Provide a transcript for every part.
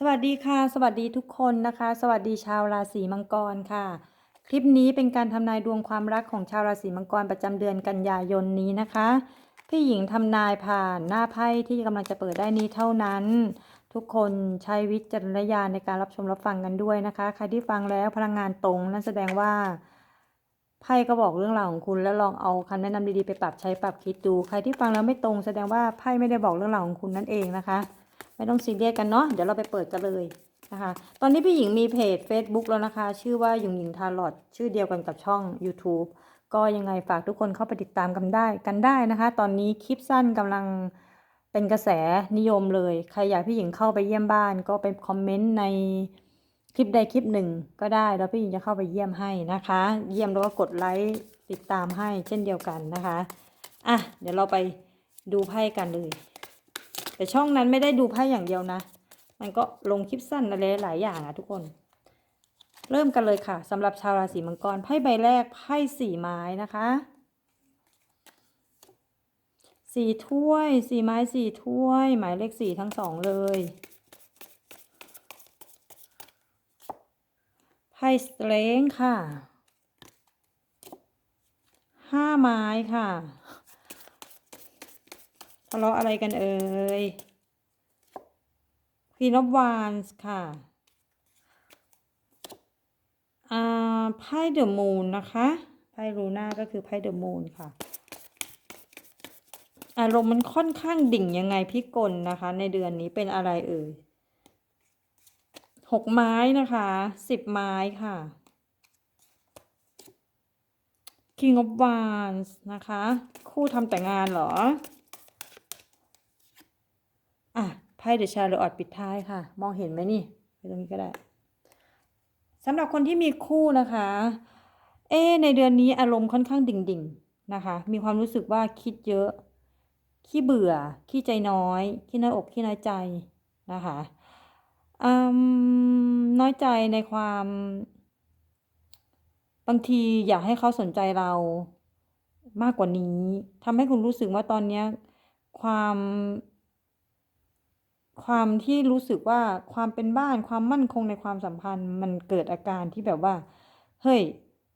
สวัสดีค่ะ สวัสดีทุกคนนะคะ สวัสดีชาวราศีมังกรค่ะ คลิปนี้เป็นการทำนายดวงความรักของชาวราศีมังกรประจำเดือนกันยายนนี้นะคะ พี่หญิงทำนายผ่านหน้าไพ่ที่กำลังจะเปิดได้นี้เท่านั้น ทุกคนใช้วิจารณญาณในการรับชมรับฟังกันด้วยนะคะ ใครที่ฟังแล้วพลังงานตรงนั่นแสดงว่าไพ่ก็บอกเรื่องราวของคุณแล้วลองเอาคำแนะนำดีๆไปปรับใช้ปรับคิดดู ใครที่ฟังแล้วไม่ตรง แสดงว่าไพ่ไม่ได้บอกเรื่องราวของคุณนั่นเองนะคะ ไม่ต้องซีเรียสกันเนาะเดี๋ยวเราไปเปิดกันเลยนะคะ ตอนนี้พี่หญิงมีเพจ Facebook แล้วนะคะ ชื่อว่าหญิงหญิงทาร์ลอตชื่อเดียวกันกับช่อง YouTube ก็ยังไงฝากทุกคนเข้าไปติดตามกันได้กันได้นะคะ ตอนนี้คลิปสั้นกำลังเป็นกระแสนิยมเลย ใครอยากพี่หญิงเข้าไปเยี่ยมบ้าน ก็ไปคอมเมนต์ในคลิปใดคลิปหนึ่งก็ได้แล้วพี่หญิงจะเข้าไปเยี่ยมให้นะคะ เยี่ยมแล้วก็กดไลค์ติดตามให้เช่นเดียวกันนะคะอะเดี๋ยวเราไปดูไพ่กันเลย แต่ช่องนั้นไม่ได้ดูไพ่อย่างเดียวนะ มันก็ลงคลิปสั้นอะไรหลายอย่างอะทุกคน เริ่มกันเลยค่ะสำหรับชาวราศีมังกรไพ่ใบแรกไพ่สี่ไม้นะคะสี่ถ้วยสี่ไม้สี่ถ้วย หมายเลขสี่ทั้งสองเลยไพ่สเตรนค่ะห้าไม้ค่ะ ทะเลาะอะไรกันเอ่ย Queen of Wands ค่ะอ่าไพ่เดอะมูนนะคะไพ่ลูน่าก็คือไพ่เดอะมูนค่ะ อารมณ์มันค่อนข้างดิ่งยังไงพี่กลนะคะ ในเดือนนี้เป็นอะไรเอ่ยหกไม้นะคะสิบไม้ค่ะ King of Wands นะคะ คู่ทำแต่งงานเหรอ อะไพ่เดชาร์ลอตปิดท้ายค่ะ มองเห็นไหมนี่ไปตรงนี้ก็ได้สำหรับคนที่มีคู่นะคะ เอ ในเดือนนี้อารมณ์ค่อนข้างดิ่งๆนะคะ มีความรู้สึกว่าคิดเยอะ ขี้เบื่อ ขี้ใจน้อย ขี้น้อยอกขี้น้อยใจนะคะอืมน้อยใจในความ บางทีอยากให้เขาสนใจเรามากกว่านี้ทำให้คุณรู้สึกว่าตอนนี้ความ ความที่รู้สึกว่าความเป็นบ้านความมั่นคงในความสัมพันธ์ มันเกิดอาการที่แบบว่า เฮ้ย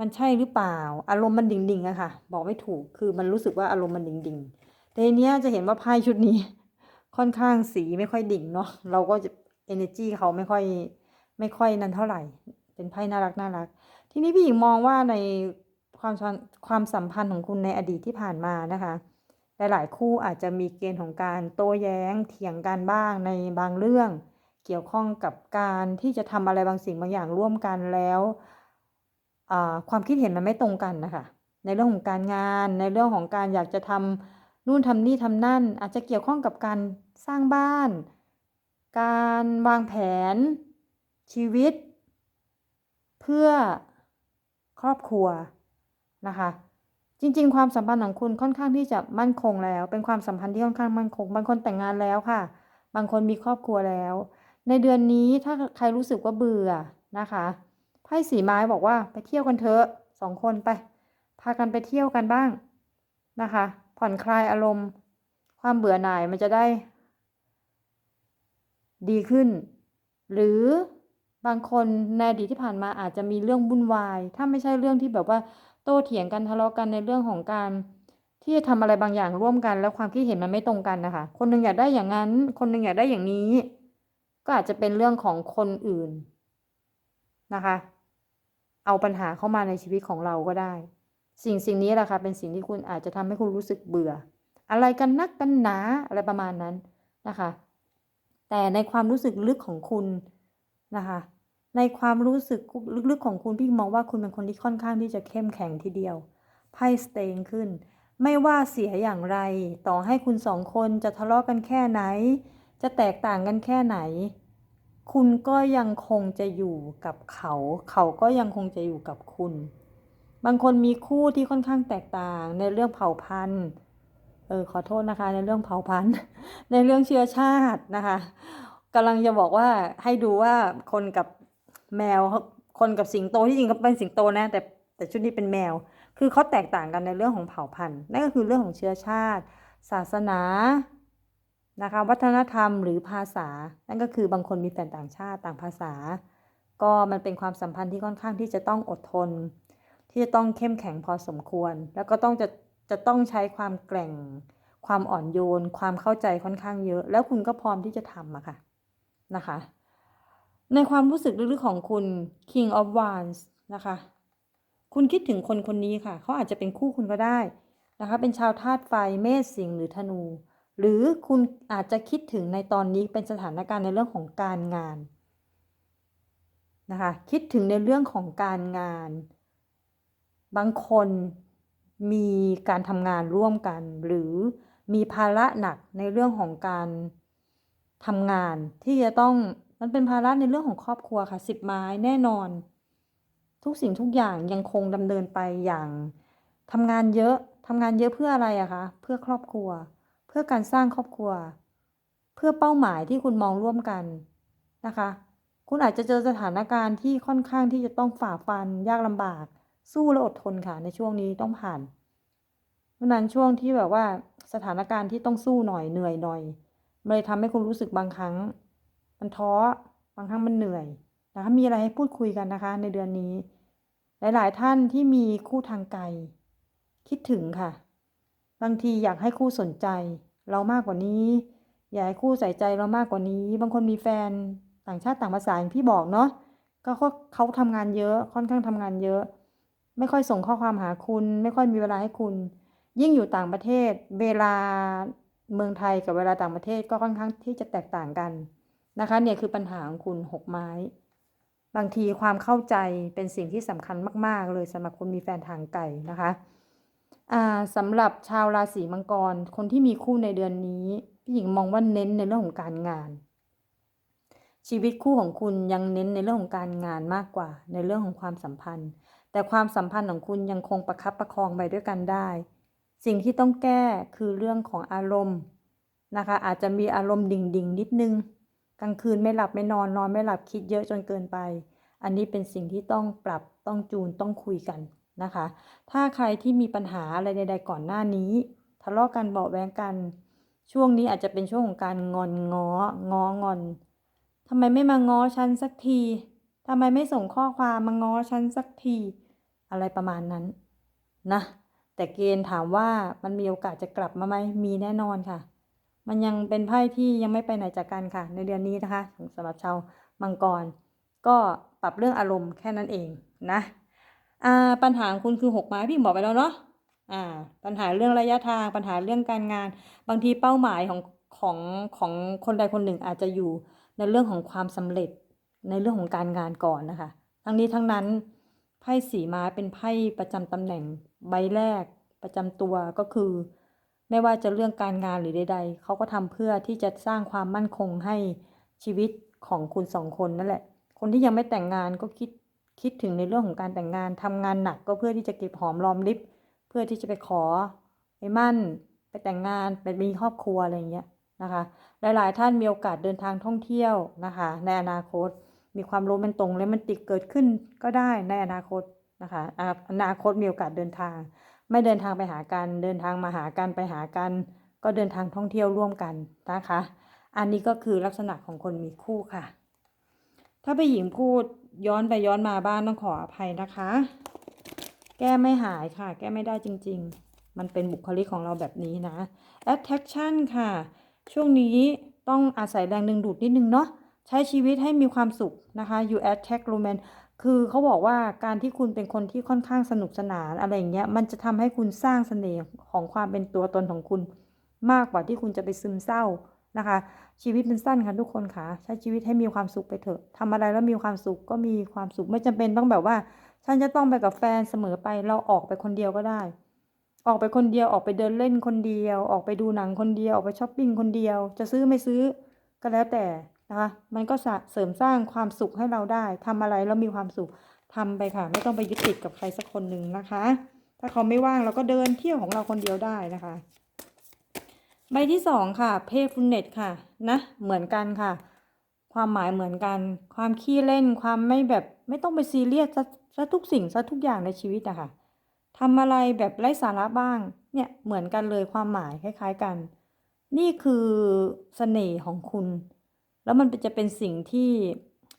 มันใช่หรือเปล่า อารมณ์มันดิ่งๆอะค่ะ บอกไม่ถูกคือมันรู้สึกว่าอารมณ์มันดิ่งๆแต่เนี้ยจะเห็นว่าไพ่ชุดนี้ ค่อนข้างสีไม่ค่อยดิ่งเนาะเราก็จะ energy เขาไม่ค่อยไม่ค่อยนั้นเท่าไหร่ เป็นไพ่น่ารักน่ารัก ทีนี้พี่หญิงมองว่าในความความสัมพันธ์ของคุณในอดีตที่ผ่านมานะคะ หลายๆคู่อาจจะมีเกณฑ์ของการโต้แย้งเถียงกันบ้างในบางเรื่อง เกี่ยวข้องกับการที่จะทำอะไรบางสิ่งบางอย่างร่วมกันแล้วความคิดเห็นมันไม่ตรงกันนะคะในเรื่องของการงานในเรื่องของการอยากจะทำนู่นทำนี่ทำนั่น อาจจะเกี่ยวข้องกับการสร้างบ้าน การวางแผน ชีวิต เพื่อครอบครัวนะคะ จริง ๆ ความสัมพันธ์ของคุณค่อนข้างที่จะมั่นคงแล้ว เป็นความสัมพันธ์ที่ค่อนข้างมั่นคง บางคนแต่งงานแล้วค่ะ บางคนมีครอบครัวแล้ว ในเดือนนี้ถ้าใครรู้สึกว่าเบื่อนะคะไพ่สีไม้บอกว่าไปเที่ยวกันเถอะสองคนไป พากันไปเที่ยวกันบ้างนะคะ ผ่อนคลายอารมณ์ ความเบื่อหน่ายมันจะได้ ดีขึ้น หรือบางคนในอดีตที่ผ่านมาอาจจะมีเรื่องวุ่นวาย ถ้าไม่ใช่เรื่องที่แบบว่า โต้เถียงกันทะเลาะกันในเรื่องของการที่จะทำอะไรบางอย่างร่วมกัน แล้วความคิดเห็นมันไม่ตรงกันนะคะ คนหนึงอยากได้อย่างนั้น คนหนึงอยากได้อย่างนี้ ก็อาจจะเป็นเรื่องของคนอื่นนะคะ เอาปัญหาเข้ามาในชีวิตของเราก็ได้ สิ่งสิ่งนี้แหละค่ะเป็นสิ่งที่คุณอาจจะทำให้คุณรู้สึกเบื่อ อะไรกันนักกันหนาอะไรประมาณนั้นนะคะ แต่ในความรู้สึกลึกของคุณนะคะ ในความรู้สึกลึกๆของคุณพี่มองว่าคุณเป็นคนที่ค่อนข้างที่จะเข้มแข็งทีเดียว ไพ่สเตงขึ้น ไม่ว่าเสียอย่างไร ต่อให้คุณสองคนจะทะเลาะกันแค่ไหน จะแตกต่างกันแค่ไหน คุณก็ยังคงจะอยู่กับเขา เขาก็ยังคงจะอยู่กับคุณ บางคนมีคู่ที่ค่อนข้างแตกต่างในเรื่องเผ่าพันธุ์เออขอโทษนะคะในเรื่องเผ่าพันธุ์ ในเรื่องเชื้อชาตินะคะกำลังจะบอกว่าให้ดูว่าคนกับ แมวคนกับสิงโตที่จริงก็เป็นสิงโตนะ แต่แต่ชุดนี้เป็นแมว คือเขาแตกต่างกันในเรื่องของเผ่าพันธุ์นั่นก็คือเรื่องของเชื้อชาติ ศาสนานะคะวัฒนธรรมหรือภาษา นั่นก็คือบางคนมีแฟนต่างชาติต่างภาษา ก็มันเป็นความสัมพันธ์ที่ค่อนข้างที่จะต้องอดทน ที่จะต้องเข้มแข็งพอสมควร แล้วก็ต้องจะจะต้องใช้ความแกร่ง ความอ่อนโยน ความเข้าใจค่อนข้างเยอะ แล้วคุณก็พร้อมที่จะทำอะค่ะนะคะ ในความรู้สึกลึกๆของคุณ King of Wands นะคะ คุณคิดถึงคนคนนี้ค่ะ เขาอาจจะเป็นคู่คุณก็ได้นะคะ เป็นชาวธาตุไฟ เมษ สิงห์หรือธนู หรือคุณอาจจะคิดถึงในตอนนี้เป็นสถานการณ์ในเรื่องของการงานนะคะ คิดถึงในเรื่องของการงาน บางคนมีการทำงานร่วมกัน หรือมีภาระหนักในเรื่องของการทำงานที่จะต้อง มันเป็นภาระในเรื่องของครอบครัวค่ะสิบไม้แน่นอน ทุกสิ่งทุกอย่างยังคงดำเนินไปอย่างทำงานเยอะทำงานเยอะเพื่ออะไรอะคะเพื่อครอบครัว เพื่อการสร้างครอบครัว เพื่อเป้าหมายที่คุณมองร่วมกันนะคะ คุณอาจจะเจอสถานการณ์ที่ค่อนข้างที่จะต้องฝ่าฟันยากลำบาก สู้และอดทนค่ะในช่วงนี้ต้องผ่านเพราะนั้นช่วงที่แบบว่าสถานการณ์ที่ต้องสู้หน่อยเหนื่อยหน่อยมันเลยทำให้คุณรู้สึกบางครั้ง มันท้อบางครั้งมันเหนื่อยนะคะมีอะไรให้พูดคุยกันนะคะ ในเดือนนี้ หลาย ๆ ท่านที่มีคู่ทางไกลคิดถึงค่ะ บางทีอยากให้คู่สนใจ เรามากกว่านี้ อยากให้คู่ใส่ใจเรามากกว่านี้ บางคนมีแฟนต่างชาติต่างภาษาอย่างที่บอกเนาะก็เขาเขาทำงานเยอะค่อนข้างทำงานเยอะ ไม่ค่อยส่งข้อความหาคุณ ไม่ค่อยมีเวลาให้คุณ ยิ่งอยู่ต่างประเทศ เวลาเมืองไทยกับเวลาต่างประเทศก็ค่อนข้างที่จะแตกต่างกัน นะคะเนี่ยคือปัญหาของคุณหกไม้ บางทีความเข้าใจเป็นสิ่งที่สำคัญมาก ๆ เลยสำหรับคนมีแฟนทางไกลนะคะอ่าสำหรับชาวราศีมังกร คนที่มีคู่ในเดือนนี้พี่หญิงมองว่าเน้นในเรื่องของการงาน ชีวิตคู่ของคุณยังเน้นในเรื่องของการงานมากกว่า ในเรื่องของความสัมพันธ์ แต่ความสัมพันธ์ของคุณยังคงประคับประคองไปด้วยกันได้ สิ่งที่ต้องแก้คือเรื่องของอารมณ์นะคะ อาจจะมีอารมณ์ดิ่งดิ่งๆนิดนึง กลางคืนไม่หลับไม่นอนนอนไม่หลับคิดเยอะจนเกินไป อันนี้เป็นสิ่งที่ต้องปรับต้องจูนต้องคุยกันนะคะ ถ้าใครที่มีปัญหาอะไรใด ๆ ก่อนหน้านี้ ทะเลาะกันเบาแวงกัน ช่วงนี้อาจจะเป็นช่วงของการงอนง้ององอนทำไมไม่มาง้อฉันสักทีทำไมไม่ส่งข้อความมาง้อฉันสักที อะไรประมาณนั้นนะแต่เกณฑ์ถามว่ามันมีโอกาสจะกลับมาไหมมีแน่นอนค่ะ มันยังเป็นไพ่ที่ยังไม่ไปไหนจากกันค่ะ ในเดือนนี้นะคะสำหรับชาวมังกร ก็ปรับเรื่องอารมณ์แค่นั้นเองนะอ่าปัญหาคุณคือหกไม้พี่บอกไปแล้วเนาะอ่าปัญหาเรื่องระยะทางปัญหาเรื่องการงาน บางทีเป้าหมายของของของคนใดคนหนึ่งอาจจะอยู่ในเรื่องของความสำเร็จในเรื่องของการงานก่อนนะคะ ทั้งนี้ทั้งนั้นไพ่สีม้าเป็นไพ่ประจำตำแหน่งใบแรกประจำตัวก็คือ ไม่ว่าจะเรื่องการงานหรือใด ๆ เขาก็ทำเพื่อที่จะสร้างความมั่นคงให้ชีวิตของคุณสองคนนั่นแหละ คนที่ยังไม่แต่งงานก็คิดคิดถึงในเรื่องของการแต่งงานทำงานหนักก็เพื่อที่จะเก็บหอมรอมริบเพื่อที่จะไปขอไปมั่น ไปแต่งงานไปมีครอบครัวอะไรอย่างเงี้ยนะคะ หลายๆ ท่านมีโอกาสเดินทางท่องเที่ยวนะคะ ในอนาคตมีความโรแมนตรงและมันติกเกิดขึ้นก็ได้ในอนาคตนะคะอนาคตมีโอกาสเดินทาง ไม่เดินทางไปหากันเดินทางมาหากันไปหากัน ก็เดินทางท่องเที่ยวร่วมกันนะคะ อันนี้ก็คือลักษณะของคนมีคู่ค่ะ ถ้าไปหญิงพูดย้อนไปย้อนมาบ้านต้องขออภัยนะคะ แก้ไม่หายค่ะ แก้ไม่ได้จริง ๆ มันเป็นบุคลิกของเราแบบนี้นะ attraction ค่ะ ช่วงนี้ต้องอาศัยแรงดึงดูดนิดนึงเนาะใช้ชีวิตให้มีความสุขนะคะ you attract romance คือเขาบอกว่าการที่คุณเป็นคนที่ค่อนข้างสนุกสนานอะไรอย่างเงี้ย มันจะทำให้คุณสร้างเสน่ห์ของความเป็นตัวตนของคุณ มากกว่าที่คุณจะไปซึมเศร้านะคะ ชีวิตมันสั้นค่ะทุกคนค่ะ ใช้ชีวิตให้มีความสุขไปเถอะทำอะไรแล้วมีความสุขก็มีความสุขไม่จำเป็นต้องแบบว่า ฉันจะต้องไปกับแฟนเสมอไป เราออกไปคนเดียวก็ได้ ออกไปคนเดียวออกไปเดินเล่นคนเดียว ออกไปดูหนังคนเดียวออกไปช้อปปิ้งคนเดียว จะซื้อไม่ซื้อก็แล้วแต่ นะคะมันก็สะเสริมสร้างความสุขให้เราได้ทำอะไรแล้วมีความสุขทำไปค่ะ ไม่ต้องไปยึดติดกับใครสักคนหนึ่งนะคะ ถ้าเขาไม่ว่างเราก็เดินเที่ยวของเราคนเดียวได้นะคะ ใบที่สองค่ะ playfulness ค่ะนะเหมือนกันค่ะ ความหมายเหมือนกัน ความขี้เล่นความไม่แบบไม่ต้องไปซีเรียสซะะทุกสิ่งซะทุกอย่างในชีวิตอะค่ะทำอะไรแบบไร้สาระบ้าง เนี่ยเหมือนกันเลยความหมายคล้าย ๆกัน นี่คือเสน่ห์ของคุณ แล้วมันจะเป็นสิ่งที่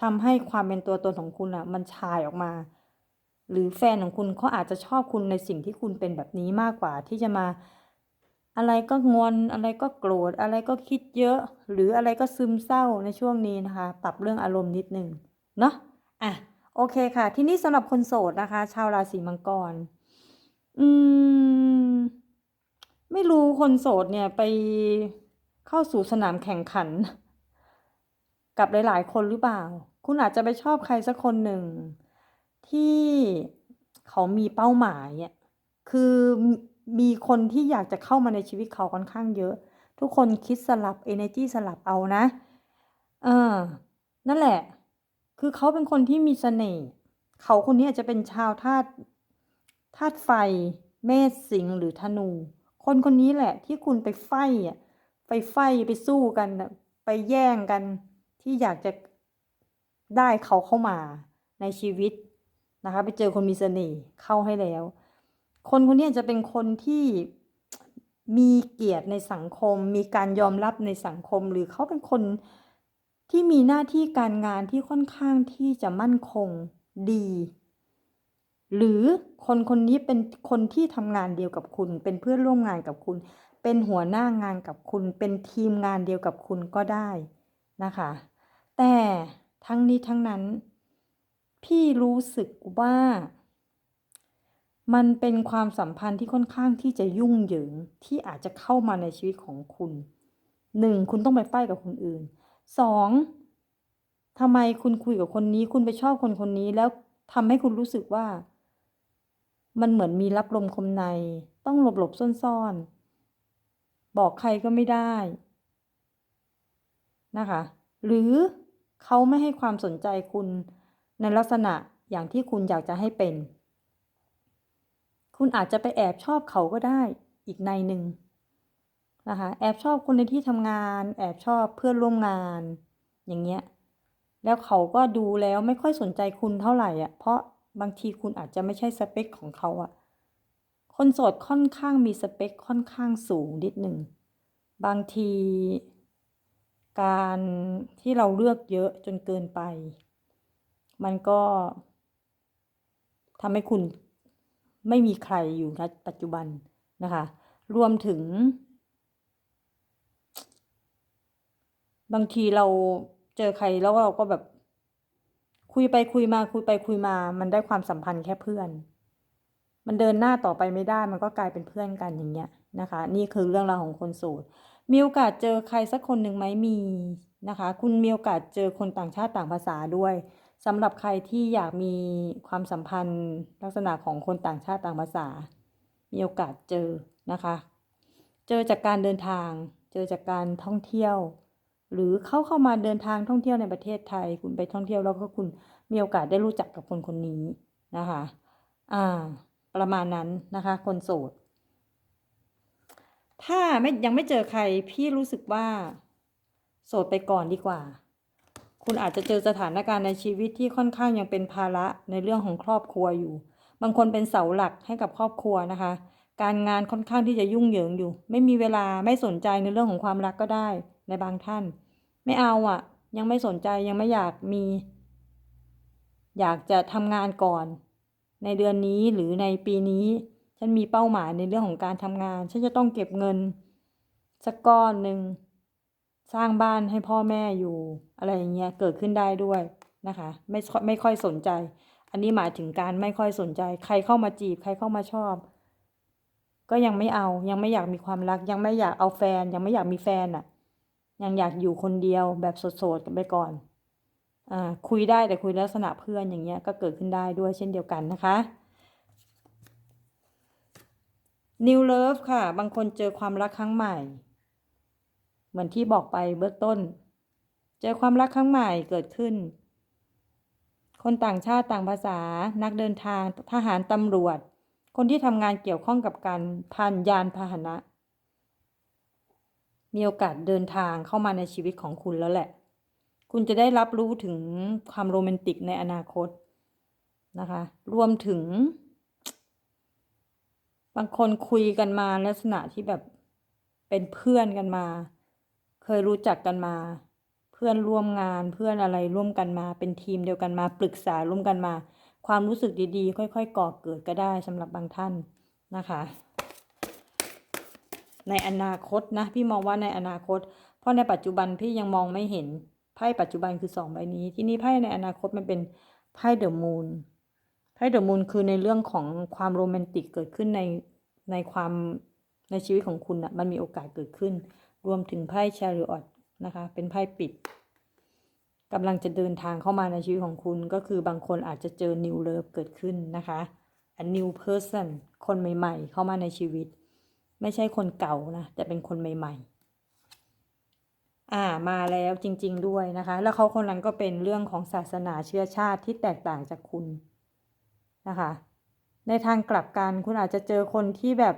ทำให้ความเป็นตัวตนของคุณอะ มันชายออกมา หรือแฟนของคุณเขาอาจจะชอบคุณในสิ่งที่คุณเป็นแบบนี้มากกว่า ที่จะมา อะไรก็งอนอะไรก็โกรธ อะไรก็คิดเยอะ หรืออะไรก็ซึมเศร้าในช่วงนี้นะคะ ปรับเรื่องอารมณ์นิดนึงเนาะอะโอเคค่ะ ที่นี่สำหรับคนโสดนะคะ ชาวราศีมังกร อืม ไม่รู้คนโสดเนี่ยไปเข้าสู่สนามแข่งขัน กับหลาย ๆ คนหรือเปล่า คุณอาจจะไปชอบใครสักคนหนึ่ง ที่เขามีเป้าหมายอะคือมีคนที่อยากจะเข้ามาในชีวิตเขาค่อนข้างเยอะ ทุกคนคิดสลับ energy สลับเอานะ เออ นั่นแหละ คือเขาเป็นคนที่มีเสน่ห์เขาคนนี้อาจจะเป็นชาวธาตุธาตุไฟ เมษสิงหรือธนู คนคนนี้แหละที่คุณไปไฟอะไปไฟไปสู้กัน ไปแย่งกัน ที่อยากจะได้เขาเข้ามาในชีวิตนะคะ ไปเจอคนมีเสน่ห์เข้าให้แล้ว คนคนนี้จจะเป็นคนที่มีเกียรติในสังคม มีการยอมรับในสังคม หรือเขาเป็นคนที่มีหน้าที่การงานที่ค่อนข้างที่จะมั่นคงดี หรือคนคนนี้เป็นคนที่ทำงานเดียวกับคุณ เป็นเพื่อนร่วมงานกับคุณ เป็นหัวหน้างานกับคุณ เป็นทีมงานเดียวกับคุณก็ได้นะคะ แต่ทั้งนี้ทั้งนั้น พี่รู้สึกว่า มันเป็นความสัมพันธ์ที่ค่อนข้างที่จะยุ่งเหยิงที่อาจจะเข้ามาในชีวิตของคุณหนึ่งคุณต้องไปไฟกับคนอื่นสองทำไมคุณคุยกับคนนี้ คุณไปชอบคนคนนี้แล้วทำให้คุณรู้สึกว่า มันเหมือนมีรับลมคมใน ต้องหลบหลบซ่อนๆ บอกใครก็ไม่ได้ นะคะ หรือ เขาไม่ให้ความสนใจคุณในลักษณะอย่างที่คุณอยากจะให้เป็น คุณอาจจะไปแอบชอบเขาก็ได้อีกในหนึ่งนะคะแอบชอบคนในที่ทำงาน แอบชอบเพื่อนร่วมงาน อย่างเงี้ยแล้วเขาก็ดูแล้วไม่ค่อยสนใจคุณเท่าไหร่อะเพราะบางทีคุณอาจจะไม่ใช่สเปคของเขาอะคนโสดค่อนข้างมีสเปคค่อนข้างสูงนิดหนึ่งบางที การที่เราเลือกเยอะจนเกินไป มันก็ทำให้คุณไม่มีใครอยู่ณปัจจุบันนะคะ รวมถึง บางทีเราเจอใครแล้วเราก็แบบคุยไปคุยมาคุยไปคุยมา มันได้ความสัมพันธ์แค่เพื่อน มันเดินหน้าต่อไปไม่ได้ มันก็กลายเป็นเพื่อนกันอย่างเงี้ยนะคะ นี่คือเรื่องราวของคนโสด มีโอกาสเจอใครสักคนหนึ่งไหมมีนะคะ คุณมีโอกาสเจอคนต่างชาติต่างภาษาด้วยสำหรับใครที่อยากมีความสัมพันธ์ลักษณะของคนต่างชาติต่างภาษา มีโอกาสเจอนะคะ เจอจากการเดินทาง เจอจากการท่องเที่ยว หรือเข้าเข้ามาเดินทางท่องเที่ยวในประเทศไทย คุณไปท่องเที่ยวแล้วก็คุณมีโอกาสได้รู้จักกับคนคนนี้นะคะ อ่า ประมาณนั้นนะคะ คนโสด ถ้าไม่ยังไม่เจอใครพี่รู้สึกว่า โสดไปก่อนดีกว่า คุณอาจจะเจอสถานการณ์ในชีวิตที่ค่อนข้างยังเป็นภาระในเรื่องของครอบครัวอยู่ บางคนเป็นเสาหลักให้กับครอบครัวนะคะ การงานค่อนข้างที่จะยุ่งเหยิงอยู่ ไม่มีเวลาไม่สนใจในเรื่องของความรักก็ได้ในบางท่าน ไม่เอาอะ่ะ ยังไม่สนใจยังไม่อยากมี อยากจะทำงานก่อน ในเดือนนี้หรือในปีนี้ ฉันมีเป้าหมายในเรื่องของการทำงาน ฉันจะต้องเก็บเงิน สักก้อนหนึ่งสร้างบ้านให้พ่อแม่อยู่อะไรอย่างเงี้ยเกิดขึ้นได้ด้วยนะคะ ไม่ไม่ค่อยสนใจ อันนี้หมายถึงการไม่ค่อยสนใจ ใครเข้ามาจีบใครเข้ามาชอบ ก็ยังไม่เอายังไม่อยากมีความรัก ยังไม่อยากเอาแฟน ยังไม่อยากมีแฟนอะ ยังอยากอยู่คนเดียวแบบโสดๆกันไปก่อนอ่าคุยได้แต่คุยลักษณะเพื่อนอย่างเงี้ยก็เกิดขึ้นได้ด้วยเช่นเดียวกันนะคะ New Love ค่ะ บางคนเจอความรักครั้งใหม่ เหมือนที่บอกไปเบื้องต้น เจอความรักครั้งใหม่เกิดขึ้น คนต่างชาติต่างภาษา นักเดินทาง ทหารตำรวจ คนที่ทำงานเกี่ยวข้องกับการพันยานพาหนะ มีโอกาสเดินทางเข้ามาในชีวิตของคุณแล้วแหละ คุณจะได้รับรู้ถึงความโรแมนติกในอนาคตนะคะ รวมถึง บางคนคุยกันมาลักษณะที่แบบเป็นเพื่อนกันมา เคยรู้จักกันมา เพื่อนร่วมงานเพื่อนอะไรร่วมกันมา เป็นทีมเดียวกันมา ปรึกษาร่วมกันมา ความรู้สึกดีๆ ค่อย ๆ ก่อเกิดก็ได้สำหรับบางท่านนะคะ ในอนาคตนะ พี่มองว่าในอนาคต เพราะในปัจจุบันพี่ยังมองไม่เห็นไพ่ปัจจุบันคือสองใบนี้ ที่นี่ไพ่ในอนาคตมันเป็นไพ่เดอะมูน ไพ่เดอะมูนคือในเรื่องของความโรแมนติกเกิดขึ้นในในความในชีวิตของคุณอะ่ะมันมีโอกาสเกิดขึ้น รวมถึงไพ่แชริออตนะคะ เป็นไพ่ปิดกำลังจะเดินทางเข้ามาในชีวิตของคุณก็คือบางคนอาจจะเจอ new love เกิดขึ้นนะคะ a new person คนใหม่ ๆ เข้ามาในชีวิต ไม่ใช่คนเก่านะ แต่เป็นคนใหม่ ๆ อ่ามาแล้วจริง ๆ ด้วยนะคะ แล้วเขาคนนั้นก็เป็นเรื่องของศาสนาเชื้อชาติที่แตกต่างจากคุณ นะคะ ในทางกลับกันคุณอาจจะเจอคนที่แบบ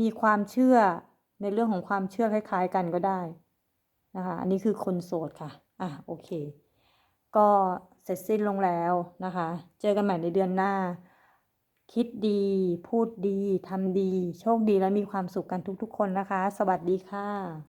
มีความเชื่อในเรื่องของความเชื่อคล้าย ๆ กันก็ได้นะคะ อันนี้คือคนโสดค่ะ อะโอเค ก็เสร็จสิ้นลงแล้วนะคะ เจอกันใหม่ในเดือนหน้า คิดดี พูดดี ทำดี โชคดีและมีความสุขกันทุกๆ คนนะคะ สวัสดีค่ะ